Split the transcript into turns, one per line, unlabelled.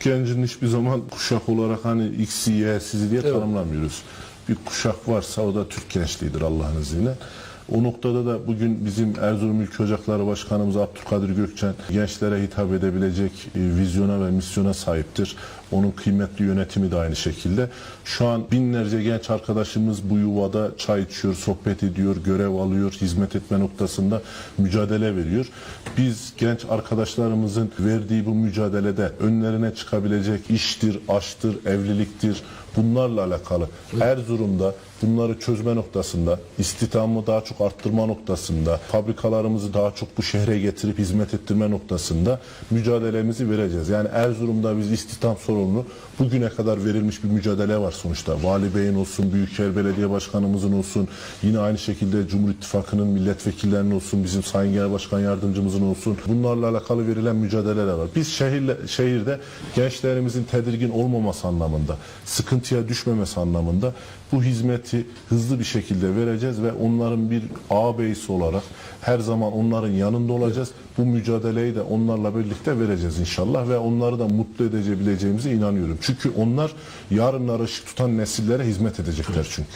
Gencin hiçbir zaman kuşak olarak hani X, Y, sizi diye tanımlamıyoruz. Bir kuşak varsa o da Türk gençliğidir Allah'ın izniyle. O noktada da bugün bizim Erzurum Ülke Ocakları Başkanımız Abdülkadir Gökçen gençlere hitap edebilecek e, vizyona ve misyona sahiptir. Onun kıymetli yönetimi de aynı şekilde. Şu an binlerce genç arkadaşımız bu yuvada çay içiyor, sohbet ediyor, görev alıyor, hizmet etme noktasında mücadele veriyor. Biz genç arkadaşlarımızın verdiği bu mücadelede önlerine çıkabilecek iştir, aştır, evliliktir, bunlarla alakalı Erzurum'da bunları çözme noktasında, istihdamı daha çok arttırma noktasında, fabrikalarımızı daha çok bu şehre getirip hizmet ettirme noktasında mücadelemizi vereceğiz. Yani Erzurum'da biz istihdam sorununu bugüne kadar verilmiş bir mücadele var sonuçta. Vali Bey'in olsun, Büyükşehir Belediye Başkanımızın olsun, yine aynı şekilde Cumhur İttifakı'nın milletvekillerinin olsun, bizim Sayın Genel Başkan Yardımcımızın olsun. Bunlarla alakalı verilen mücadeleler var. Biz şehirle, şehirde gençlerimizin tedirgin olmaması anlamında, sıkıntıya düşmemesi anlamında bu hizmeti hızlı bir şekilde vereceğiz ve onların bir ağabeyisi olarak her zaman onların yanında olacağız. Bu mücadeleyi de onlarla birlikte vereceğiz inşallah ve onları da mutlu edebileceğimize inanıyorum. Çünkü onlar yarınlara ışık tutan nesillere hizmet edecekler çünkü.